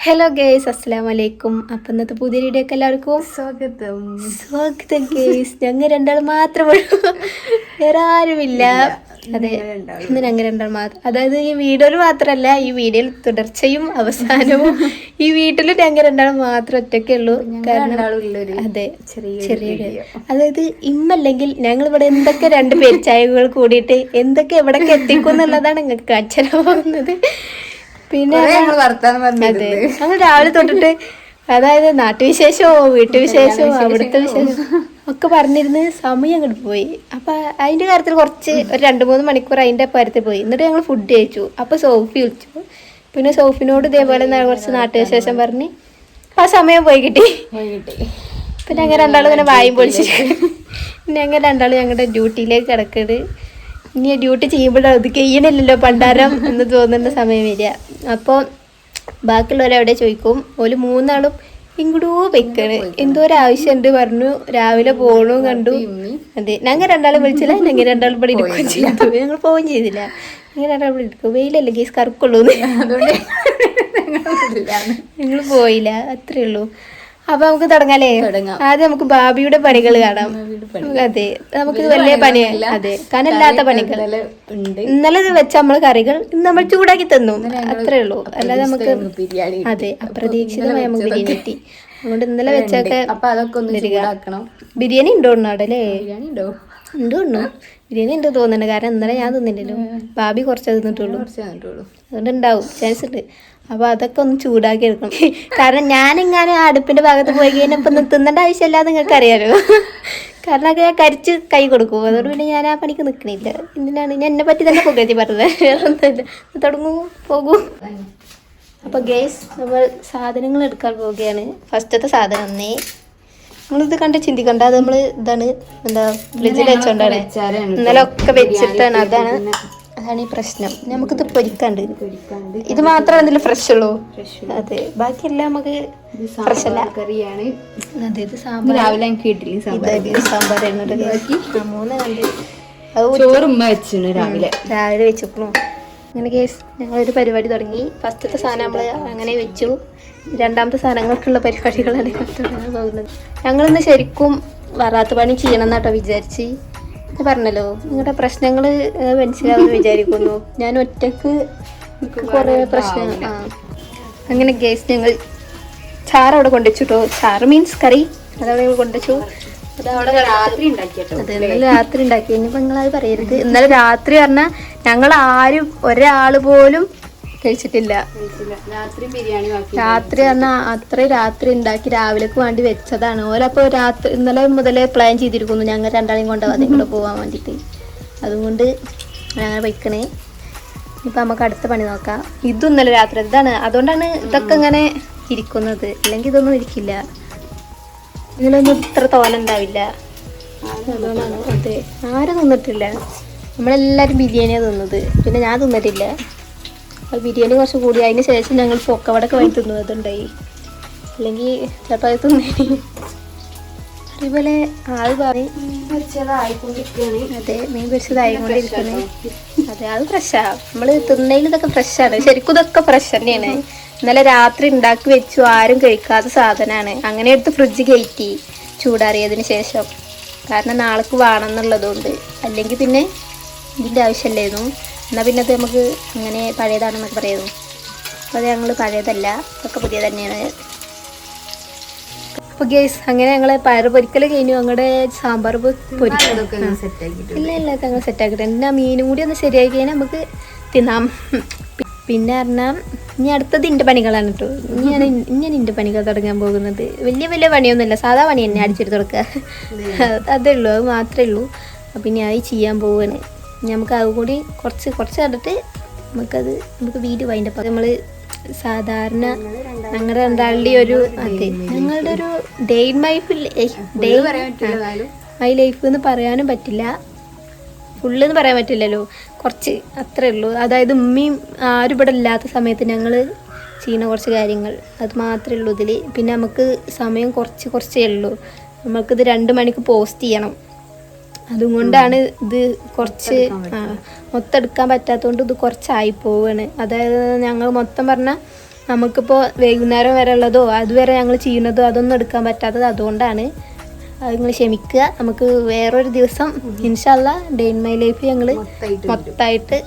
Hello guys അസ്സലാം വലൈക്കും അപ്പം ഇന്നത്തെ പുതിയ വീഡിയോക്ക് എല്ലാവർക്കും സ്വാഗതം. സ്വാഗതം ഗേസ് ഞങ്ങൾ രണ്ടാൾ മാത്രമേ വേറെ ആരുമില്ല. അതെ. ഇന്ന് ഞങ്ങൾ രണ്ടാൾ മാത്രം. അതായത് ഈ വീഡിയോയിൽ മാത്രമല്ല ഈ വീഡിയോയിൽ തുടർച്ചയും അവസാനവും ഈ വീട്ടിൽ ഞങ്ങൾ രണ്ടാൾ മാത്രം ഒറ്റയ്ക്കേ ഉള്ളൂ. കാരണം അതെ ചെറിയ. അതായത് ഇമ്മല്ലെങ്കിൽ ഞങ്ങൾ ഇവിടെ എന്തൊക്കെ രണ്ട് പേര് ചായകൾ കൂടിയിട്ട് എന്തൊക്കെ എവിടൊക്കെ എത്തിക്കും എന്നുള്ളതാണ് ഞങ്ങൾക്ക് അച്ഛനാവുന്നത് പിന്നെ അതെ ഞങ്ങൾ രാവിലെ തൊട്ടിട്ട് അതായത് നാട്ടുവിശേഷമോ വീട്ടുവിശേഷമോ അവിടുത്തെ വിശേഷം ഒക്കെ പറഞ്ഞിരുന്ന് സമയം അങ്ങോട്ട് പോയി. അപ്പൊ അതിന്റെ കാര്യത്തിൽ കുറച്ച് ഒരു രണ്ട് മൂന്ന് മണിക്കൂർ അതിന്റെ പരത്തിൽ പോയി. എന്നിട്ട് ഞങ്ങൾ ഫുഡ് കഴിച്ചു. അപ്പൊ സോഫി വിളിച്ചു. പിന്നെ സോഫിനോട് ഇതേപോലെ കുറച്ച് നാട്ടുവിശേഷം പറഞ്ഞ് ആ സമയം പോയി കിട്ടി. പിന്നെ അങ്ങനെ രണ്ടാളും ഇങ്ങനെ വായും പൊളിച്ചിട്ട് പിന്നെ അങ്ങനെ രണ്ടാളും ഞങ്ങളുടെ ഡ്യൂട്ടിയിലേക്ക് കിടക്കണ്. ഇനി ഡ്യൂട്ടി ചെയ്യുമ്പോഴാണ് ഇത് ചെയ്യണില്ലല്ലോ പണ്ടാരം എന്ന് തോന്നുന്ന സമയം വരിക. അപ്പോൾ ബാക്കിയുള്ളവരവിടെ ചോദിക്കും ഒരു മൂന്നാളും ഇങ്ങോട്ടോ വെക്കണ് എന്തോ ഒരു ആവശ്യമുണ്ട് പറഞ്ഞു. രാവിലെ പോണു കണ്ടു. അതെ. ഞങ്ങൾ രണ്ടാളും വിളിച്ചില്ല. ഞങ്ങൾ രണ്ടാളും ഇവിടെ എടുക്കുകയും ചെയ്തു. ഞങ്ങൾ പോവുകയും ചെയ്തില്ല. ഞങ്ങൾ രണ്ടാളും ഇവിടെ എടുക്കും വെയിലല്ലേ കേസ് കറുക്കുള്ളൂ. ഞങ്ങൾ പോയില്ല. അത്രേ ഉള്ളൂ. അപ്പൊ നമുക്ക് തുടങ്ങാലേ? തുടങ്ങാം. ആദ്യം നമുക്ക് ബാബിയുടെ പണികൾ കാണാം. അതെ നമുക്ക് വലിയ പണി അതെ കനല്ലാത്ത പണികൾ. ഇന്നലെ വെച്ച നമ്മൾ കറികൾ ഇന്ന് നമ്മൾ ചൂടാക്കി തന്നു. അത്രേ ഉള്ളൂ. അല്ലാതെ നമുക്ക് അതെ അപ്രതീക്ഷിതമായി നമുക്ക് ബിരിയാണി കിട്ടി. അതുകൊണ്ട് ഇന്നലെ വെച്ചൊക്കെ അപ്പൊ അതൊക്കെ ഒന്ന് ചൂടാക്കണം. ബിരിയാണി ഉണ്ടോ അവിടെ അല്ലേ? ബിരിയാണി ഉണ്ടോ? ഉണ്ടോ ബിരിയാണി ഉണ്ട് തോന്നുന്നുണ്ട് കാരണം ഇന്നലെ ഞാൻ തിന്നില്ലല്ലോ. ബാബി കുറച്ച് തന്നിട്ടുള്ളൂ. അതുകൊണ്ട് ഉണ്ടാവും. ചാൻസ് ഉണ്ട്. അപ്പൊ അതൊക്കെ ഒന്ന് ചൂടാക്കി എടുക്കണം. കാരണം ഞാനിങ്ങനെ ആ അടുപ്പിന്റെ ഭാഗത്ത് പോയി കഴിഞ്ഞാൽ ഇപ്പൊ തിന്നേണ്ട ആവശ്യമില്ല നിങ്ങൾക്ക് അറിയാലോ. കാരണം അത് ഞാൻ കരിച്ച് കൈ കൊടുക്കും. അതുകൊണ്ട് പിന്നെ ഞാൻ ആ പണിക്ക് നിൽക്കണില്ല എന്തിനാണ് ഞാൻ എന്നെ പറ്റി തന്നെ പുകഴ്ത്തി പറഞ്ഞത്. വേറെ ഒന്നുമില്ല. തുടങ്ങൂ പോകൂ. അപ്പൊ ഗേസ് നമ്മൾ സാധനങ്ങൾ എടുക്കാൻ പോവുകയാണ്. ഫസ്റ്റത്തെ സാധനം ഒന്നേ നമ്മളിത് കണ്ട് ചിന്തിക്കണ്ട. അത് നമ്മൾ ഇതാണ് എന്താ ഫ്രിഡ്ജിൽ വെച്ചോണ്ടാണ്. ഇന്നലെ ഒക്കെ വെച്ചിട്ടാണ്. അതാണ് അതാണ് ഈ പ്രശ്നം. നമുക്കിത് പൊരിക്കാണ്ട്. പൊരിക്കാണ്ട് ഇത് മാത്രമേ ഇതിൽ ഫ്രഷ് ഉള്ളൂ. അതെ. ബാക്കിയെല്ലാം നമുക്ക് ഫ്രഷ് അല്ല. കറിയാണ്. അതെ ഇത് സാമ്പാർ. രാവിലെ എനിക്ക് ഇഡ്ഡലി മൂന്ന് കണ്ട്. ചോറ് രാവിലെ. രാവിലെ വെച്ചേക്കണു. അങ്ങനെ കേസ് ഞങ്ങളൊരു പരിപാടി തുടങ്ങി. ഫസ്റ്റത്തെ സാധനം നമ്മൾ അങ്ങനെ വെച്ചു. രണ്ടാമത്തെ സാധനങ്ങൾക്കുള്ള പരിപാടികളാണ് തുടങ്ങാൻ പോകുന്നത്. ഞങ്ങളിന്ന് ശരിക്കും വറാത്ത പണി ചെയ്യണം എന്നാട്ടോ വിചാരിച്ച്. ഞാൻ പറഞ്ഞല്ലോ നിങ്ങളുടെ പ്രശ്നങ്ങൾ മനസ്സിലാവുമെന്ന് വിചാരിക്കുന്നു. ഞാൻ ഒറ്റയ്ക്ക് കുറേ പ്രശ്നങ്ങൾ ആ. അങ്ങനെ ഗേസ് ഞങ്ങൾ ചാറ് അവിടെ കൊണ്ടുവച്ചിട്ടോ? ചാറ് മീൻസ് കറി. അതവിടെ കൊണ്ടുവച്ചു. രാത്രി ഉണ്ടാക്കി. ഇനിയിപ്പോ നിങ്ങളത് പറയരുത്. ഇന്നലെ രാത്രി പറഞ്ഞാൽ ഞങ്ങൾ ആരും ഒരാൾ പോലും കഴിച്ചിട്ടില്ല. രാത്രി ബിരിയാണി ബാക്കി രാത്രി പറഞ്ഞാൽ അത്ര രാത്രി ഉണ്ടാക്കി രാവിലേക്ക് വേണ്ടി വെച്ചതാണ്. ഓരപ്പോ രാത്രി ഇന്നലെ മുതലേ പ്ലാൻ ചെയ്തിരിക്കുന്നു. ഞങ്ങൾ രണ്ടാളെയും കൊണ്ട് അതിൽ പോവാൻ പോകാൻ വേണ്ടിയിട്ട് അതുകൊണ്ട് ഞങ്ങൾ വയ്ക്കണേ ഇപ്പൊ നമുക്ക് അടുത്ത പണി നോക്കാം. ഇതും ഇന്നലെ രാത്രി. ഇതാണ്. അതുകൊണ്ടാണ് ഇതൊക്കെ ഇങ്ങനെ ഇരിക്കുന്നത്. അല്ലെങ്കിൽ ഇതൊന്നും ഇരിക്കില്ല. ഇതിലൊന്നും ഇത്ര തോന ഉണ്ടാവില്ല. അതുകൊണ്ടാണ് അതെ. ആരും തിന്നിട്ടില്ല. നമ്മളെല്ലാരും ബിരിയാണിയാണ് തിന്നത്. പിന്നെ ഞാൻ തിന്നിട്ടില്ല. ബിരിയാണി കുറച്ച് കൂടി. അതിന് ശേഷം ഞങ്ങൾ പൊക്കവടക്ക് വാങ്ങി തിന്നതുണ്ടായി അല്ലെങ്കിൽ ചിലപ്പോൾ അത് തിന്നേനി അതേപോലെ പറയും വെച്ചതായിക്കൊണ്ടിരിക്കുകയാണ് അതെ മീൻ പൊരിച്ചതായിക്കൊണ്ടിരിക്കണേ അതെ അത് ഫ്രഷാ. നമ്മൾ തിന്നതിൽ ഇതൊക്കെ ഫ്രഷാണ്. ശരിക്കും ഇതൊക്കെ ഫ്രഷ് തന്നെയാണ്. ഇന്നലെ രാത്രി ഉണ്ടാക്കി വെച്ചു ആരും കഴിക്കാത്ത സാധനമാണ് അങ്ങനെ എടുത്ത് ഫ്രിഡ്ജ് കയറ്റി ചൂടാറിയതിന് ശേഷം. കാരണം നാളേക്ക് വേണമെന്നുള്ളതുകൊണ്ട് അല്ലെങ്കിൽ പിന്നെ ഇതിന്റെ ആവശ്യമില്ലായിരുന്നു. എന്നാൽ പിന്നെ അത് നമുക്ക് ഇങ്ങനെ പഴയതാണെന്നൊക്കെ പറയുന്നു. അപ്പോൾ അത് ഞങ്ങൾ പഴയതല്ല ഒക്കെ പുതിയ തന്നെയാണ്. അപ്പോൾ ഗേസ് അങ്ങനെ ഞങ്ങൾ പയറ് പൊരിക്കൽ കഴിഞ്ഞു. ഞങ്ങളുടെ സാമ്പാർ പൊരിക്കലൊക്കെ ഇല്ല ഇല്ല ഞങ്ങൾ സെറ്റാക്കിട്ട് എന്നാൽ മീനും കൂടി ഒന്ന് ശരിയാക്കി കഴിഞ്ഞാൽ നമുക്ക് തിന്നാം. പിന്നെ പറഞ്ഞാൽ ഇനി അടുത്തത് ഇന്റെ പണികളാണ് കേട്ടോ ഇനിയാണ് ഇനിയാണ് ഇന്റെ പണികൾ തുടങ്ങാൻ പോകുന്നത്. വലിയ വലിയ പണിയൊന്നുമില്ല. സാധാ പണി തന്നെ അടിച്ചിട്ട് തുടക്കുക അതേ ഉള്ളൂ അത് മാത്രമേ ഉള്ളൂ. അപ്പം ഇനി അത് ചെയ്യാൻ ഇനി നമുക്ക് അത് കൂടി കുറച്ച് കുറച്ച് കണ്ടിട്ട് നമുക്കത് നമുക്ക് വീട് വൈൻഡപ്പ് നമ്മൾ സാധാരണ ഞങ്ങളുടെ രണ്ടാളുടെ ഒരു അതെ ഞങ്ങളുടെ ഒരു day in life day my life എന്ന് പറയാനും പറ്റില്ല. ഫുള്ള് എന്ന് പറയാൻ പറ്റില്ലല്ലോ. കുറച്ച് അത്രേ ഉള്ളൂ. അതായത് ഉമ്മയും ആരും ഇവിടെ ഇല്ലാത്ത സമയത്ത് ഞങ്ങൾ ചെയ്യുന്ന കുറച്ച് കാര്യങ്ങൾ അത് മാത്രമേ ഉള്ളൂ ഇതിൽ പിന്നെ നമുക്ക് സമയം കുറച്ച് കുറച്ചേ ഉള്ളൂ. നമുക്കിത് രണ്ട് മണിക്ക് പോസ്റ്റ് ചെയ്യണം. അതുകൊണ്ടാണ് ഇത് കുറച്ച് മൊത്തം എടുക്കാൻ പറ്റാത്തതുകൊണ്ട് ഇത് കുറച്ചായി പോവാണ്. അതായത് ഞങ്ങൾ മൊത്തം പറഞ്ഞാൽ നമുക്കിപ്പോൾ വൈകുന്നേരം വരെ ഉള്ളതോ അതുവരെ ഞങ്ങൾ ചെയ്യുന്നതോ അതൊന്നും എടുക്കാൻ പറ്റാത്തത് അതുകൊണ്ടാണ്. അത് നിങ്ങൾ ക്ഷമിക്കുക. നമുക്ക് വേറൊരു ദിവസം ഇൻഷല്ല ഡേ ഇൻ മൈ ലൈഫ് ഞങ്ങൾ മൊത്തമായിട്ട് മൊത്തമായിട്ട്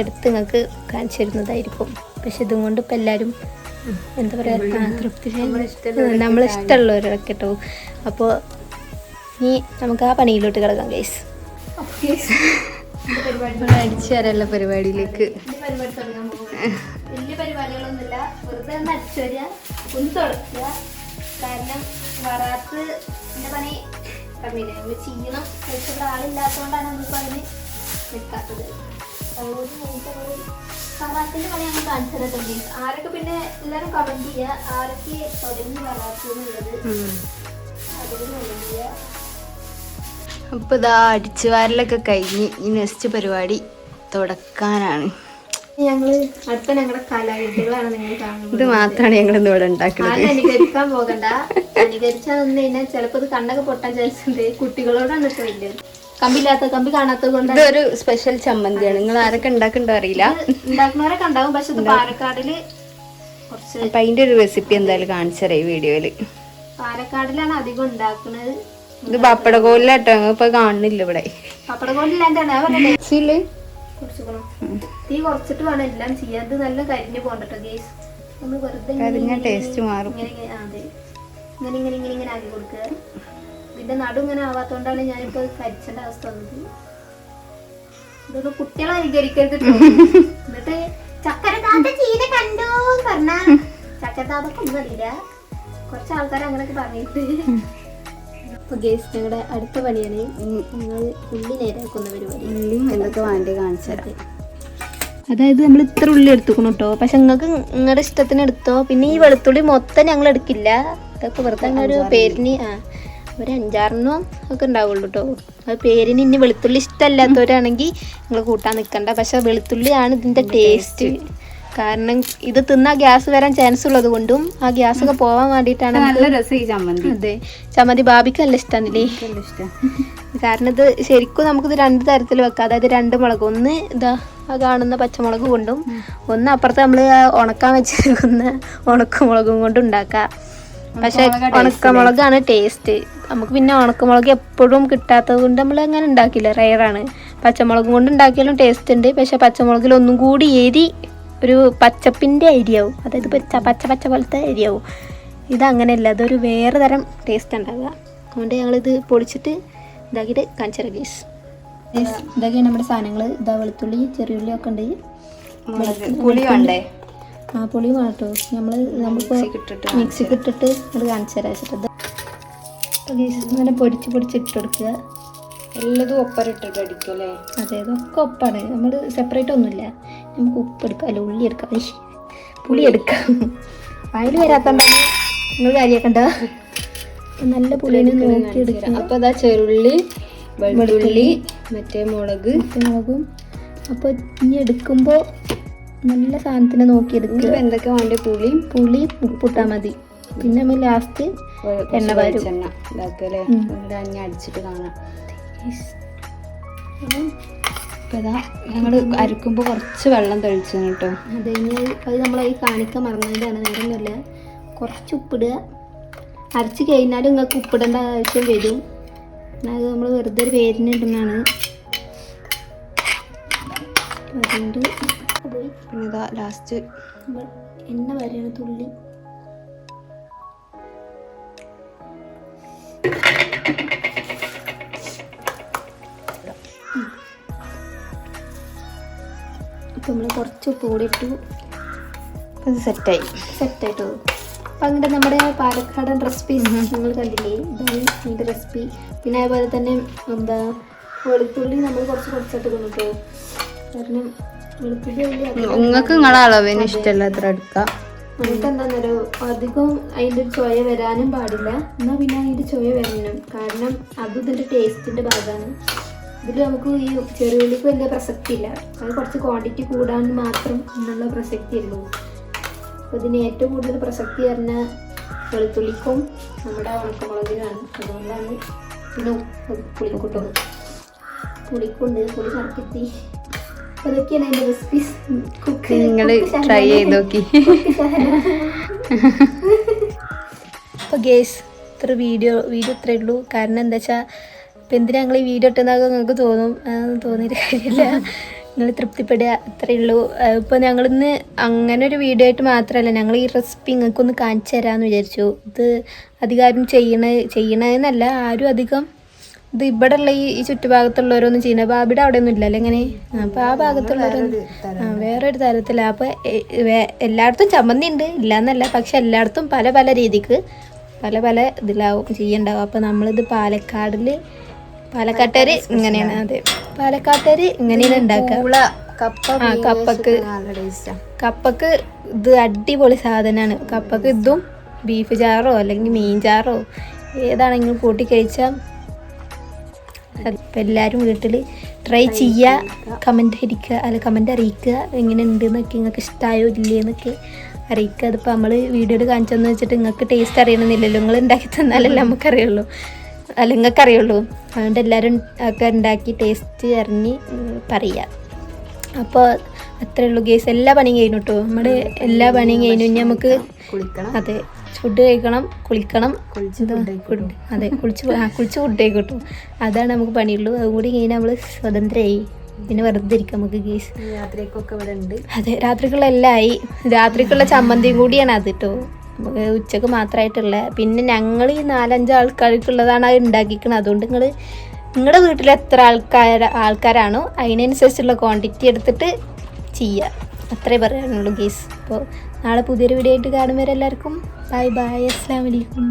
എടുത്ത് നിങ്ങൾക്ക് കാണിച്ചു തരുന്നതായിരിക്കും. പക്ഷെ ഇതും കൊണ്ട് ഇപ്പം എല്ലാവരും എന്താ പറയുക തൃപ്തി നമ്മളിഷ്ടമുള്ളവരൊക്കെ കേട്ടോ അപ്പോൾ ഇനി നമുക്ക് ആ പണിയിലോട്ട് കിടക്കാം ഗൈസ് അടിച്ചു തരാനുള്ള പരിപാടിയിലേക്ക്. വലിയ പരിപാടികളൊന്നുമില്ല. വെറുതെ ഒന്ന് അടിച്ചു വരിക ഒന്ന് തുടക്കുക. കാരണം വറാത്ത് എന്റെ പണി പറഞ്ഞില്ലേ നമ്മൾ ചെയ്യണം. പക്ഷെ ഇവിടെ ആളില്ലാത്തതുകൊണ്ടാണ് നമ്മളിപ്പോൾ അതിന് നിൽക്കാത്തത്. അതുകൊണ്ട് വറാത്തിന്റെ പണി നമ്മൾ കാണിച്ചു തരത്തുണ്ട് ആരൊക്കെ പിന്നെ എല്ലാവരും കമന്റ് ചെയ്യുക. ആരൊക്കെ തുടങ്ങി വറാത്തെന്നുള്ളത് അതുകൊണ്ട് കമന്റ് ചെയ്യുക. അപ്പൊ ഇതാ അടിച്ചു വാരലൊക്കെ കഴിഞ്ഞ് ഈ നെക്സ്റ്റ് പരിപാടി തുടക്കാനാണ്. ഞങ്ങൾ അടുത്ത ഞങ്ങളുടെ കലാവിദ്യകളാണ് നിങ്ങൾ കാണുന്നത്. ഇത് മാത്രമാണ് ഞങ്ങൾ ഇന്ന് ഇവിടെ ഉണ്ടാക്കുന്നത് അനുകരിക്കാൻ പോകണ്ട. അനുകരിച്ചാൽ നിന്ന് കഴിഞ്ഞാൽ ചിലപ്പോൾ ഇത് കണ്ണൊക്കെ പൊട്ടാൻ ചാൻസ് ഉണ്ട്. കുട്ടികളോടാണ് ഇഷ്ടം വലിയത്. കമ്പില്ലാത്ത കമ്പി കാണാത്തത് കൊണ്ട് ഇതൊരു സ്പെഷ്യൽ ചമ്മന്തിയാണ്. നിങ്ങൾ ആരൊക്കെ ഉണ്ടാക്കണ്ടോ അറിയില്ല. ഉണ്ടാക്കുന്നവരൊക്കെ ഉണ്ടാവും. പക്ഷെ ഇത് പാലക്കാടിൽ കുറച്ച് അപ്പൊ അതിന്റെ ഒരു റെസിപ്പി എന്തായാലും കാണിച്ചറിയാം ഈ വീഡിയോയിൽ. പാലക്കാടിലാണ് അധികം ഉണ്ടാക്കുന്നത്. ഇത് പപ്പടകോലിലാട്ടോ ഇപ്പൊ കാണുന്നില്ല ഇവിടെ. തീ കുറച്ചിട്ട് വേണം എല്ലാം ചെയ്യാൻ ഇത് നല്ല കരിഞ്ഞു പോകണ്ടോ ഗേസ് നമ്മൾ വെറുതെ ഇങ്ങനെ കരിഞ്ഞ ഇങ്ങനെ ടേസ്റ്റ് മാറും. ഇങ്ങനെ ഇങ്ങനെ ആ, അതെ. ഇങ്ങനെ ഇങ്ങനെ ഇങ്ങനെ ഇങ്ങനെ ആക്കി കൊടുക്കുക. ഇതിന്റെ നടു ഇങ്ങനെ ആവാത്തോണ്ടാണ് ഞാനിപ്പോ കരിച്ചേണ്ട അവസ്ഥ വന്നത്. ഇതൊക്കെ കുട്ടികളെ അനുകരിക്കരുത് ട്ടോ. എന്നിട്ട് ചക്കര താത്ത ചീന കണ്ടോ പറഞ്ഞ ചക്കര താത്തക്ക് ഒന്നും അറിയില്ല. കുറച്ച് ആൾക്കാർ അങ്ങനെയൊക്കെ പറഞ്ഞിട്ട് ഗേസ് ഞങ്ങളുടെ അടുത്ത പണിയാണ് ഞങ്ങൾ ഉള്ളി നേരാക്കുന്ന പരിപാടി ഉള്ളിയും എന്തൊക്കെ വേണ്ടി കാണിച്ചത് അതായത് നമ്മൾ ഇത്ര ഉള്ളി എടുത്തുക്കണം കേട്ടോ പക്ഷെ നിങ്ങൾക്ക് നിങ്ങളുടെ ഇഷ്ടത്തിന് എടുത്തോ. പിന്നെ ഈ വെളുത്തുള്ളി മൊത്തം ഞങ്ങൾ എടുക്കില്ല. അതൊക്കെ വെറുതെ ഒരു പേരിന് ആ ഒരു അഞ്ചാറെണ്ണോ ഒക്കെ ഉണ്ടാവുള്ളൂ കേട്ടോ അത് പേരിന് ഇനി വെളുത്തുള്ളി ഇഷ്ടമല്ലാത്തവരാണെങ്കിൽ നിങ്ങൾ കൂട്ടാൻ നിൽക്കണ്ട പക്ഷെ വെളുത്തുള്ളിയാണ് ഇതിന്റെ ടേസ്റ്റ് കാരണം ഇത് തിന്നാ ഗ്യാസ് വരാൻ ചാൻസ് ഉള്ളത് കൊണ്ടും ആ ഗ്യാസ് ഒക്കെ പോവാൻ വേണ്ടിയിട്ടാണ് നല്ല രസം ഈ ചമ്മന്തി. അതെ. ചമ്മന്തി ബാബിക്ക് നല്ല ഇഷ്ടമാണല്ലേ കാരണം ഇത് ശരിക്കും നമുക്കിത് രണ്ട് തരത്തിൽ വെക്കാം. അതായത് രണ്ട് മുളക്. ഒന്ന് ഇതാ ആ കാണുന്ന പച്ചമുളക് കൊണ്ടും ഒന്ന് അപ്പുറത്ത് നമ്മൾ ഉണക്കാൻ വെച്ചിരിക്കുന്ന ഉണക്കമുളകും കൊണ്ടും ഉണ്ടാക്കാം പക്ഷെ ഉണക്കമുളകാണ് ടേസ്റ്റ് നമുക്ക് പിന്നെ ഉണക്കമുളക് എപ്പോഴും കിട്ടാത്തത് കൊണ്ട് നമ്മൾ അങ്ങനെ ഉണ്ടാക്കില്ല. റയറാണ് പച്ചമുളകും കൊണ്ട് ഉണ്ടാക്കിയാലും ടേസ്റ്റ് ഉണ്ട്. പക്ഷെ പച്ചമുളകിൽ ഒന്നും കൂടി എരി ഒരു പച്ചപ്പിന്റെ അരിയാവും. അതായത് പച്ച പച്ച പച്ച പോലത്തെ അരിയാവും. ഇതങ്ങനെയല്ല അതൊരു വേറെ തരം ടേസ്റ്റ് ഉണ്ടാവുക. അതുകൊണ്ട് ഞങ്ങളിത് പൊളിച്ചിട്ട് ഇതാക്കിയിട്ട് കാണിച്ചു ഗീസ് ഇതൊക്കെയാണ് നമ്മുടെ സാധനങ്ങൾ ഇതാ വെളുത്തുള്ളി ചെറിയുള്ളി ഒക്കെ ഉണ്ട്. പുളി വേണ്ടേ ആ പുളി വേണം കേട്ടോ നമ്മൾ നമ്മളിപ്പോൾ മിക്സിക്ക് ഇട്ടിട്ട് അത് കാണിച്ചു തരാം വെച്ചിട്ട് ഇങ്ങനെ പൊടിച്ച് പൊടിച്ച് ഇട്ട് കൊടുക്കുക. എല്ലാതും ഒപ്പരിട്ടിട്ട് അടിക്കും അല്ലേ അതെ അതൊക്കെ ഒപ്പാണ്. നമ്മൾ സെപ്പറേറ്റ് ഒന്നുമില്ല. നമുക്ക് ഉപ്പ് എടുക്കാം അല്ല ഉള്ളി എടുക്കാം. പുളി എടുക്കാം. അതിൽ വരാത്തോണ്ടാണ് നിങ്ങൾ കാര്യക്കണ്ട? നല്ല പുളിനെ നോക്കി എടുക്കാം അപ്പൊ അതാ ചെറുള്ളി വെളുത്തുള്ളി മറ്റേ മുളക് മുളകും. അപ്പോൾ ഇനി എടുക്കുമ്പോൾ നല്ല സാധനത്തിനെ നോക്കി എടുക്കുക എന്തൊക്കെ വേണ്ട പുളിയും പുളി ഉപ്പിട്ടാൽ മതി. പിന്നെ നമ്മൾ ലാസ്റ്റ് എണ്ണ വരും വെളിച്ചെണ്ണ ഇതാക്കല്ലേ? ഉം. അടിച്ചിട്ട് കാണാം. ഇപ്പൊ ഇതാ ഞങ്ങൾ അരക്കുമ്പോ കുറച്ച് വെള്ളം തെളിച്ചു കേട്ടോ. അത് ഇനി അത് നമ്മൾ ഈ കാണിക്കാൻ മറന്നതിന്റെയാണ് നേരമൊന്നുമില്ല കുറച്ച് ഉപ്പിടുക. അരച്ച് കഴിഞ്ഞാലും നിങ്ങൾക്ക് ഉപ്പിടേണ്ട ആവശ്യം വരും. അത് നമ്മൾ വെറുതെ ഒരു പേരിന് ഇടുന്നതാണ്. അതുകൊണ്ട് ഇതാ ലാസ്റ്റ് എണ്ണ വരെയാണ് തുള്ളി. നമ്മൾ കുറച്ച് ഉപ്പ് കൂടി ഇട്ടു അത് സെറ്റായി. സെറ്റായിട്ടോ. അപ്പം അങ്ങനെ നമ്മുടെ പാലക്കാടൻ റെസിപ്പി നിങ്ങൾ കണ്ടില്ലേ? ഇതാണ് ഇതിന്റെ റെസിപ്പി. പിന്നെ അതുപോലെ തന്നെ എന്താ വെളുത്തുള്ളി നമ്മൾ കുറച്ച് കുറച്ചിട്ട് കൊണ്ടിട്ടോ കാരണം നിങ്ങൾക്ക് നിങ്ങളെ അളവിന് ഇഷ്ടമല്ല അത്ര എടുക്കാം. നമുക്ക് എന്താണെന്നൊരു അധികം അതിന്റെ ചൊയ വരാനും പാടില്ല. എന്നാൽ പിന്നെ അതിന്റെ ചൊയ വരണം. കാരണം അതും ഇതിന്റെ ടേസ്റ്റിന്റെ ഭാഗമാണ്. ഇതിൽ നമുക്ക് ഈ ചെറുവിളിക്ക് വലിയ പ്രസക്തി ഇല്ല അത് കുറച്ച് ക്വാണ്ടിറ്റി കൂടാൻ മാത്രം എന്നുള്ള പ്രസക്തി ഉള്ളൂ അപ്പോൾ ഇതിന് ഏറ്റവും കൂടുതൽ പ്രസക്തി പറഞ്ഞ വെളുത്തുള്ളിക്കും നമ്മുടെ ഉണക്കമുളകിനാണ് അതുകൊണ്ടാണ് പിന്നെ പുളിക്കൂട്ടും പുളിക്കുണ്ട് പുളി കറക്കെത്തി അപ്പൊ എന്റെ റെസിപ്പീസ് കുക്ക് നിങ്ങൾ ട്രൈ ചെയ്ത് നോക്കി അപ്പോൾ ഗേസ് ഇത്ര വീഡിയോ വീഡിയോ ഇത്രയേ ഉള്ളൂ. കാരണം എന്താ വെച്ചാൽ ഇപ്പം എന്തിനാ ഞങ്ങൾ ഈ വീഡിയോ ഇട്ടെന്നൊക്കെ നിങ്ങൾക്ക് തോന്നും? തോന്നിയിട്ട് കാര്യമില്ല. നിങ്ങൾ തൃപ്തിപ്പെടുക അത്രയേ ഉള്ളൂ. ഇപ്പോൾ ഞങ്ങളിന്ന് അങ്ങനെ ഒരു വീഡിയോ ആയിട്ട് മാത്രമല്ല ഞങ്ങൾ ഈ റെസിപ്പി നിങ്ങൾക്കൊന്ന് കാണിച്ചു തരാമെന്ന് വിചാരിച്ചു. ഇത് അധികാരം ചെയ്യണ ചെയ്യണമെന്നല്ല ആരും അധികം ഇത് ഇവിടെ ഉള്ള ഈ ഈ ചുറ്റുഭാഗത്തുള്ളവരൊന്നും ചെയ്യുന്നത് അപ്പോൾ അവിടെ അവിടെ ഒന്നും ഇല്ലല്ലോ എങ്ങനെ അപ്പോൾ ആ ഭാഗത്തുള്ളവരൊന്നും ആ വേറൊരു തരത്തില. അപ്പോൾ എല്ലായിടത്തും ചമ്മന്തി ഉണ്ട് ഇല്ലയെന്നല്ല പക്ഷെ എല്ലായിടത്തും പല പല രീതിക്ക് പല പല ഇതിലാവും ചെയ്യണ്ടാവും. അപ്പോൾ നമ്മളിത് പാലക്കാടിൽ പാലക്കാട്ടുകാർ ഇങ്ങനെയാണ് അതെ. പാലക്കാട്ടുകാർ ഇങ്ങനെയാണ് ഉണ്ടാക്കുക. കപ്പ കപ്പക്ക്. കപ്പക്ക് ഇത് അടിപൊളി സാധനമാണ്. കപ്പക്ക് ഇതും ബീഫ് ചാറോ അല്ലെങ്കിൽ മീൻ ചാറോ ഏതാണെങ്കിലും കൂട്ടി കഴിച്ചാൽ അപ്പം എല്ലാവരും വീട്ടിൽ ട്രൈ ചെയ്യുക കമന്റ് അടിക്കുക അല്ല കമന്റ് അറിയിക്കുക. എങ്ങനെ ഉണ്ട് എന്നൊക്കെ നിങ്ങൾക്ക് ഇഷ്ടമായോ ഇല്ലേ എന്നൊക്കെ അറിയിക്കുക. അതിപ്പോൾ നമ്മൾ വീഡിയോയിൽ കാണിച്ചെന്ന് വെച്ചിട്ട് നിങ്ങൾക്ക് ടേസ്റ്റ് അറിയണമെന്നില്ലല്ലോ. നിങ്ങൾ ഉണ്ടാക്കി തന്നാലല്ലേ നമുക്കറിയുള്ളൂ. അല്ല നിങ്ങൾക്ക് അറിയുള്ളൂ അതുകൊണ്ട് എല്ലാവരും ഒക്കെ ഉണ്ടാക്കി ടേസ്റ്റ് അറിഞ്ഞ് ഉം, പറയുക അപ്പോൾ അത്രേ ഉള്ളൂ ഗേസ് എല്ലാ പണിയും കഴിഞ്ഞു കേട്ടോ നമ്മുടെ എല്ലാ പണിയും കഴിഞ്ഞു. ഇനി നമുക്ക് കുളിക്കണം. അതെ ഫുഡ് കഴിക്കണം കുളിക്കണം. അതെ കുളിച്ച് കുളിച്ച് ഫുഡ് കഴിക്കട്ടു അതാണ് നമുക്ക് പണിയുള്ളൂ. അതുകൂടി കഴിഞ്ഞാൽ നമ്മൾ സ്വതന്ത്രമായി പിന്നെ വെറുതെ ഇരിക്കാം നമുക്ക് ഗേസ് രാത്രിക്കൊക്കെ ഇവിടെ ഉണ്ട്. അതെ രാത്രിക്കുള്ളെല്ലാം ആയി. രാത്രിക്കുള്ള ചമ്മന്തിയും കൂടിയാണ് അത് കേട്ടോ ഉച്ചയ്ക്ക് മാത്രമായിട്ടുള്ള പിന്നെ ഞങ്ങൾ ഈ നാലഞ്ച് ആൾക്കാർക്കുള്ളതാണ് അത് ഉണ്ടാക്കിക്കണത്. അതുകൊണ്ട് നിങ്ങൾ നിങ്ങളുടെ വീട്ടിൽ എത്ര ആൾക്കാർ ആൾക്കാരാണോ അതിനനുസരിച്ചുള്ള ക്വാണ്ടിറ്റി എടുത്തിട്ട് ചെയ്യുക അത്രേ പറയാനുള്ളൂ ഗേസ്. അപ്പോൾ നാളെ പുതിയൊരു വീഡിയോ ആയിട്ട് കാണുമ്പോൾ എല്ലാവർക്കും ബൈ ബൈ അസ്സാം വലൈക്കും